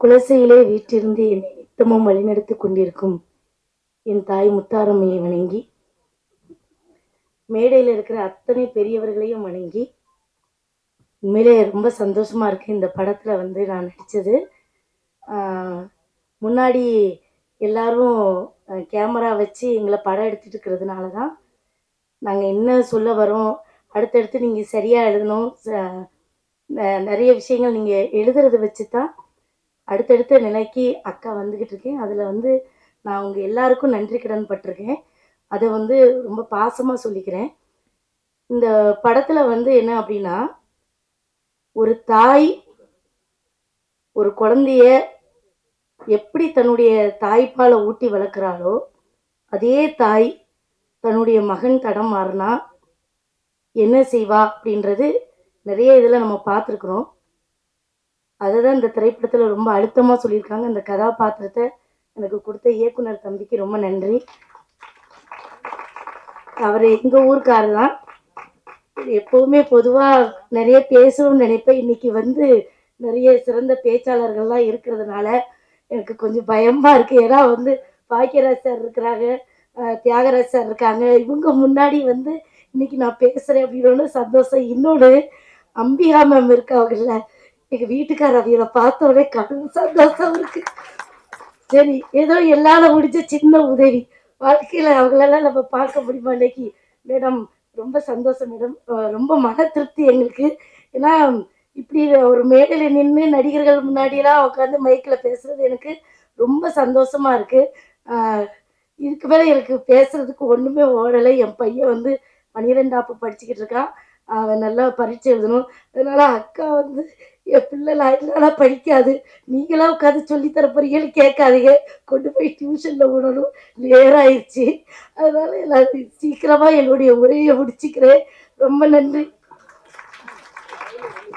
குலசையிலே வீற்றிருந்து என்னை நித்தமும் வழிநடத்தி கொண்டிருக்கும் என் தாய் முத்தாரம்மையை வணங்கி மேடையில் இருக்கிற அத்தனை பெரியவர்களையும் வணங்கி உண்மையிலே ரொம்ப சந்தோஷமாக இருக்குது இந்த படத்தில் வந்து நான் நடித்தது முன்னாடி எல்லாரும் கேமரா வச்சு எங்களை படம் எடுத்துட்டு இருக்கிறதுனால தான் நாங்கள் என்ன சொல்ல வரோம் அடுத்தடுத்து நீங்கள் சரியாக எழுதணும் ச- ந- நிறைய விஷயங்கள் நீங்கள் எழுதுறதை வச்சு தான் அடுத்தடுத்த நிலைக்கு அக்கா வந்துக்கிட்டு இருக்கேன். அதில் வந்து நான் அவங்க எல்லாருக்கும் நன்றி கடன் பட்டிருக்கேன். அதை வந்து ரொம்ப பாசமாக சொல்லிக்கிறேன். இந்த படத்தில் வந்து என்ன அப்படின்னா ஒரு தாய் ஒரு குழந்தைய எப்படி தன்னுடைய தாய்ப்பாலை ஊட்டி வளர்க்குறாளோ அதே தாய் தன்னுடைய மகன் தடம் மாறினா என்ன செய்வா அப்படின்றது நிறைய இதில் நம்ம பார்த்துருக்குறோம். அதை தான் இந்த திரைப்படத்தில் ரொம்ப அழுத்தமாக சொல்லியிருக்காங்க. இந்த கதாபாத்திரத்தை எனக்கு கொடுத்த இயக்குனர் தம்பிக்கு ரொம்ப நன்றி. அவர் எங்கள் ஊருக்காரு தான் எப்போவுமே பொதுவாக நிறைய பேசணும்னு நினைப்பேன். இன்னைக்கு வந்து நிறைய சிறந்த பேச்சாளர்கள்லாம் இருக்கிறதுனால எனக்கு கொஞ்சம் பயமாக இருக்குது ஏன்னா வந்து பாக்கியராஜ் சார் இருக்கிறாங்க தியாகராஜ் சார் இருக்காங்க. இவங்க முன்னாடி வந்து இன்னைக்கு நான் பேசுகிறேன் அப்படின்னு சந்தோஷம். இன்னொன்று அம்பிகா மேம் இருக்காங்கல்ல எங்கள் வீட்டுக்கார அவியலை பார்த்த உடனே கடும் சந்தோஷம் இருக்கு. சரி ஏதோ எல்லாரும் முடிஞ்ச சின்ன உதவி. வாழ்க்கையில் அவங்களெல்லாம் நம்ம பார்க்க முடியுமா இன்னைக்கு? மேடம் ரொம்ப சந்தோஷம் மேடம். ரொம்ப மன திருப்தி எங்களுக்கு. ஏன்னா இப்படி ஒரு மேடையில் நின்று நடிகர்கள் முன்னாடியெல்லாம் உட்காந்து மைக்கில் பேசுறது எனக்கு ரொம்ப சந்தோஷமா இருக்கு. இதுக்கு மேலே எனக்கு பேசுறதுக்கு ஒன்றுமே ஓடலை. என் பையன் வந்து பன்னிரெண்டாப்பு படிச்சுக்கிட்டு இருக்கான். அவன் நல்லா பரீட்சை எழுதணும். அதனால அக்கா வந்து என் பிள்ளைலாம் இல்லைனா படிக்காது? நீங்களாம் உட்காந்து சொல்லித்தர போறீங்கன்னு கேட்காதீங்க. கொண்டு போய் டியூஷனில் விடணும். நேரம் ஆயிடுச்சு அதனால எல்லாரும் சீக்கிரமாக என்னுடைய உரையை முடிச்சுக்கிறேன். ரொம்ப நன்றி.